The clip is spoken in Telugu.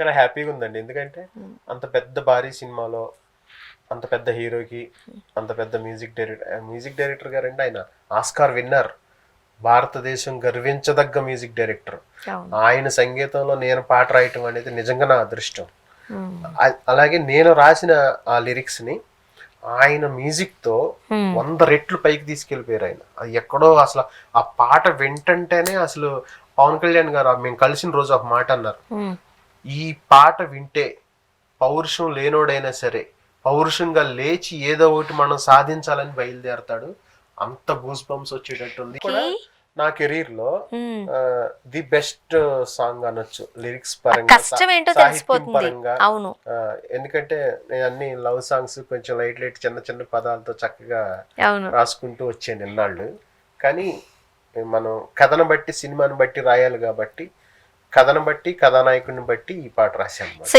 చాలా హ్యాపీగా ఉందండి. ఎందుకంటే అంత పెద్ద భారీ సినిమాలో అంత పెద్ద హీరోకి అంత పెద్ద మ్యూజిక్ డైరెక్టర్ మ్యూజిక్ డైరెక్టర్ గారండి ఆయన ఆస్కార్ విన్నర్. భారతదేశం గర్వించదగ్గ మ్యూజిక్ డైరెక్టర్. ఆయన సంగీతంలో నేను పాట రాయటం అనేది నిజంగా నా అదృష్టం. అ- అలాగే నేను రాసిన ఆ లిరిక్స్ని ఆయన మ్యూజిక్తో Hmm. వంద రెట్లు పైకి తీసుకెళ్ళిపోయారు ఆయన. అది ఎక్కడో అసలు ఆ పాట వింటంటేనే అసలు పవన్ కళ్యాణ్ గారు మేము కలిసిన రోజు ఒక మాట అన్నారు. ఈ పాట వింటే పౌరుషం లేనోడైనా సరే పౌరుషంగా లేచి ఏదో ఒకటి మనం సాధించాలని బయలుదేరతాడు. అంత గూస్ బంప్స్ వచ్చేటట్టుంది నా కెరీర్లో. ది బెస్ట్ సాంగ్ అనొచ్చు లిరిక్స్ పరంగా సాహిత్యం పరంగా. అవును. ఎందుకంటే నేను అన్ని లవ్ సాంగ్స్ కొంచెం లైట్ లైట్ చిన్న చిన్న పదాలతో చక్కగా రాసుకుంటూ వచ్చాను ఎన్నాళ్ళు కానీ మనం కథను బట్టి సినిమాని బట్టి రాయాలి కాబట్టి కథను బట్టి కథానాయకుడిని బట్టి ఈ పాట రాశాను